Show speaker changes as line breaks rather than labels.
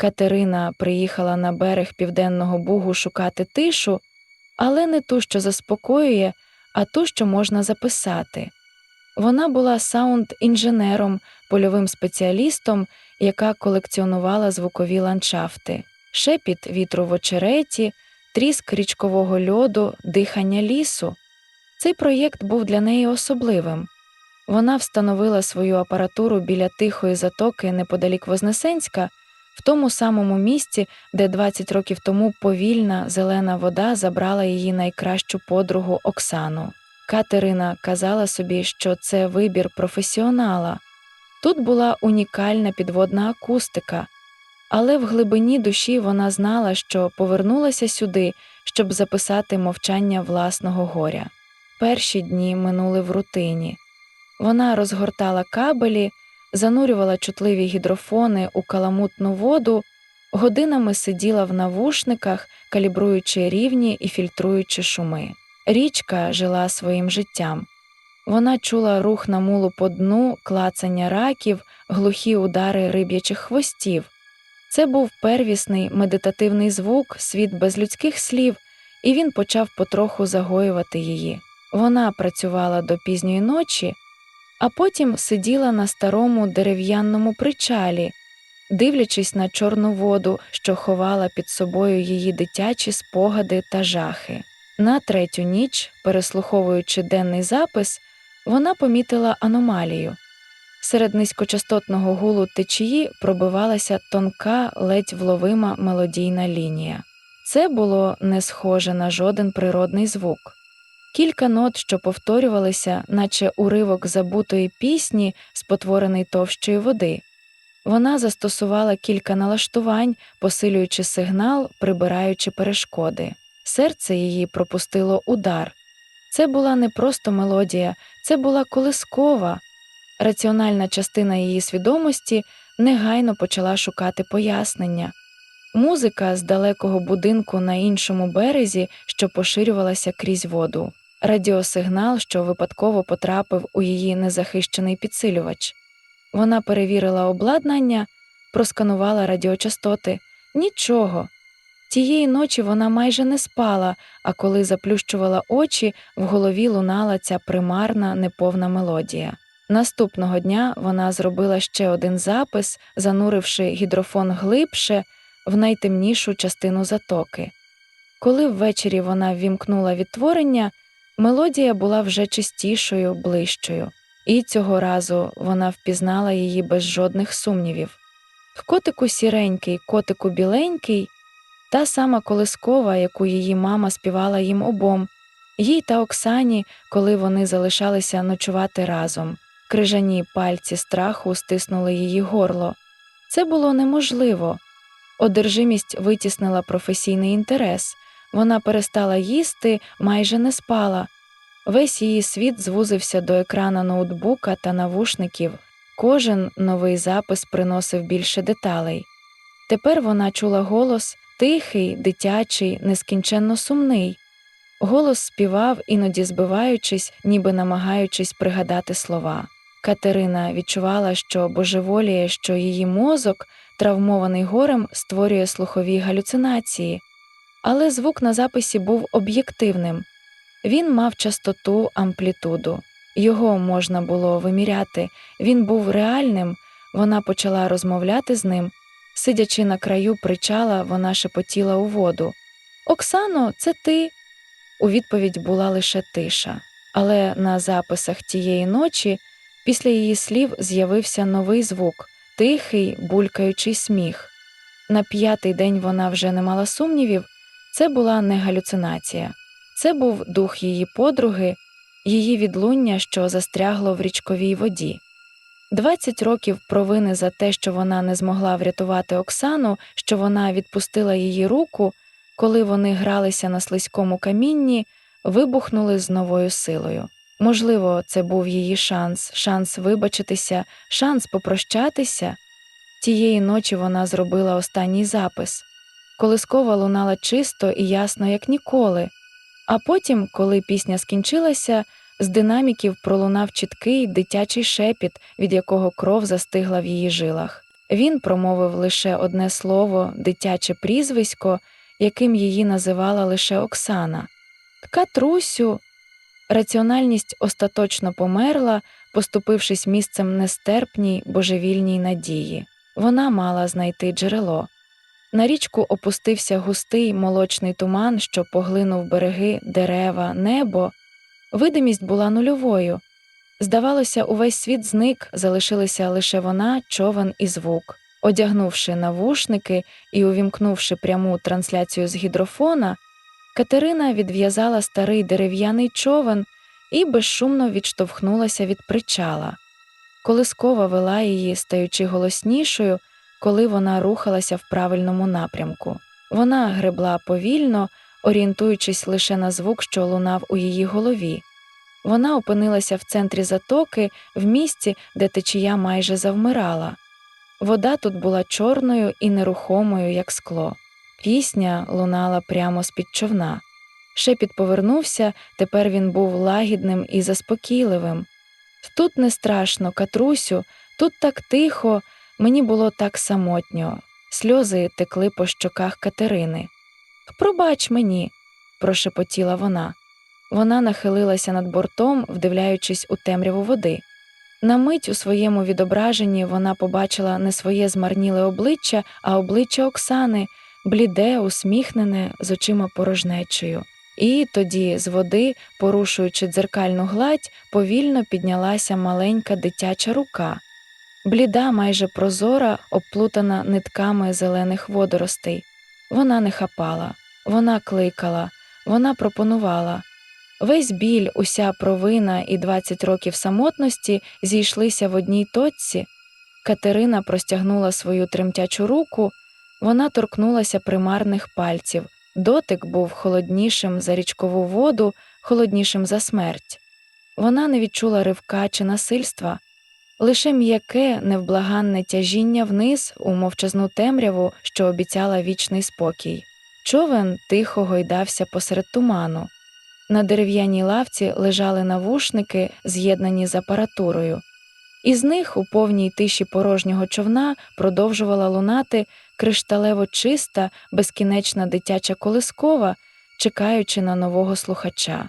Катерина приїхала на берег Південного Бугу шукати тишу, але не ту, що заспокоює, а ту, що можна записати. Вона була саунд-інженером, польовим спеціалістом, яка колекціонувала звукові ландшафти, шепіт вітру в очереті, тріск річкового льоду, дихання лісу. Цей проєкт був для неї особливим. Вона встановила свою апаратуру біля тихої затоки неподалік Вознесенська, в тому самому місці, де 20 років тому повільна зелена вода забрала її найкращу подругу Оксану. Катерина казала собі, що це вибір професіонала. Тут була унікальна підводна акустика, але в глибині душі вона знала, що повернулася сюди, щоб записати мовчання власного горя. Перші дні минули в рутині. Вона розгортала кабелі, занурювала чутливі гідрофони у каламутну воду, годинами сиділа в навушниках, калібруючи рівні і фільтруючи шуми. Річка жила своїм життям. Вона чула рух на мулу по дну, клацання раків, глухі удари риб'ячих хвостів. Це був первісний медитативний звук, світ без людських слів, і він почав потроху загоювати її. Вона працювала до пізньої ночі, а потім сиділа на старому дерев'яному причалі, дивлячись на чорну воду, що ховала під собою її дитячі спогади та жахи. На третю ніч, переслуховуючи денний запис, вона помітила аномалію. Серед низькочастотного гулу течії пробивалася тонка, ледь вловима мелодійна лінія. Це було не схоже на жоден природний звук. Кілька нот, що повторювалися, наче уривок забутої пісні, спотворений товщої води. Вона застосувала кілька налаштувань, посилюючи сигнал, прибираючи перешкоди. Серце її пропустило удар. Це була не просто мелодія, це була колискова. Раціональна частина її свідомості негайно почала шукати пояснення. Музика з далекого будинку на іншому березі, що поширювалася крізь воду, радіосигнал, що випадково потрапив у її незахищений підсилювач. Вона перевірила обладнання, просканувала радіочастоти. Нічого. Тієї ночі вона майже не спала, а коли заплющувала очі, в голові лунала ця примарна неповна мелодія. Наступного дня вона зробила ще один запис, зануривши гідрофон глибше в найтемнішу частину затоки. Коли ввечері вона ввімкнула відтворення, мелодія була вже чистішою, ближчою, і цього разу вона впізнала її без жодних сумнівів. Котику сіренький, котику біленький, та сама колискова, яку її мама співала їм обом, їй та Оксані, коли вони залишалися ночувати разом. Крижані пальці страху стиснули її горло. Це було неможливо. Одержимість витіснила професійний інтерес. Вона перестала їсти, майже не спала. Весь її світ звузився до екрана ноутбука та навушників. Кожен новий запис приносив більше деталей. Тепер вона чула голос тихий, дитячий, нескінченно сумний. Голос співав, іноді збиваючись, ніби намагаючись пригадати слова. Катерина відчувала, що божеволіє, що її мозок, травмований горем, створює слухові галюцинації, але звук на записі був об'єктивним. Він мав частоту, амплітуду. Його можна було виміряти, він був реальним. Вона почала розмовляти з ним. Сидячи на краю причала, вона шепотіла у воду. Оксано, це ти. У відповідь була лише тиша, але на записах тієї ночі після її слів з'явився новий звук тихий, булькаючий сміх. На п'ятий день вона вже не мала сумнівів, це була не галюцинація, це був дух її подруги, її відлуння, що застрягло в річковій воді. Двадцять років провини за те, що вона не змогла врятувати Оксану, що вона відпустила її руку, коли вони гралися на слизькому камінні, вибухнули з новою силою. Можливо, це був її шанс, шанс вибачитися, шанс попрощатися. Тієї ночі вона зробила останній запис. Колискова лунала чисто і ясно, як ніколи. А потім, коли пісня скінчилася, з динаміків пролунав чіткий дитячий шепіт, від якого кров застигла в її жилах. Він промовив лише одне слово, дитяче прізвисько, яким її називала лише Оксана. Катрусю. Раціональність остаточно померла, поступившись місцем нестерпній божевільній надії. Вона мала знайти джерело. На річку опустився густий молочний туман, що поглинув береги, дерева, небо. Видимість була нульовою. Здавалося, увесь світ зник, залишилися лише вона, човен і звук. Одягнувши навушники і увімкнувши пряму трансляцію з гідрофона, Катерина відв'язала старий дерев'яний човен і безшумно відштовхнулася від причала. Колискова вела її, стаючи голоснішою, коли вона рухалася в правильному напрямку. Вона гребла повільно, орієнтуючись лише на звук, що лунав у її голові. Вона опинилася в центрі затоки, в місці, де течія майже завмирала. Вода тут була чорною і нерухомою, як скло. Пісня лунала прямо з під човна. Шепіт повернувся, тепер він був лагідним і заспокійливим. Тут не страшно, Катрусю, тут так тихо, мені було так самотньо. Сльози текли по щоках Катерини. Пробач мені, прошепотіла вона. Вона нахилилася над бортом, вдивляючись у темряву води. На мить у своєму відображенні вона побачила не своє змарніле обличчя, а обличчя Оксани, бліде, усміхнене, з очима порожнечею. І тоді з води, порушуючи дзеркальну гладь, повільно піднялася маленька дитяча рука. Бліда, майже прозора, обплутана нитками зелених водоростей. Вона не хапала, вона кликала, вона пропонувала. Весь біль, уся провина і 20 років самотності зійшлися в одній точці. Катерина простягнула свою тремтячу руку, вона торкнулася примарних пальців. Дотик був холоднішим за річкову воду, холоднішим за смерть. Вона не відчула ривка чи насильства, лише м'яке, невблаганне тяжіння вниз у мовчазну темряву, що обіцяла вічний спокій. Човен тихо гойдався посеред туману. На дерев'яній лавці лежали навушники, з'єднані з апаратурою. Із них у повній тиші порожнього човна продовжувала лунати кришталево чиста, безкінечна дитяча колискова, чекаючи на нового слухача.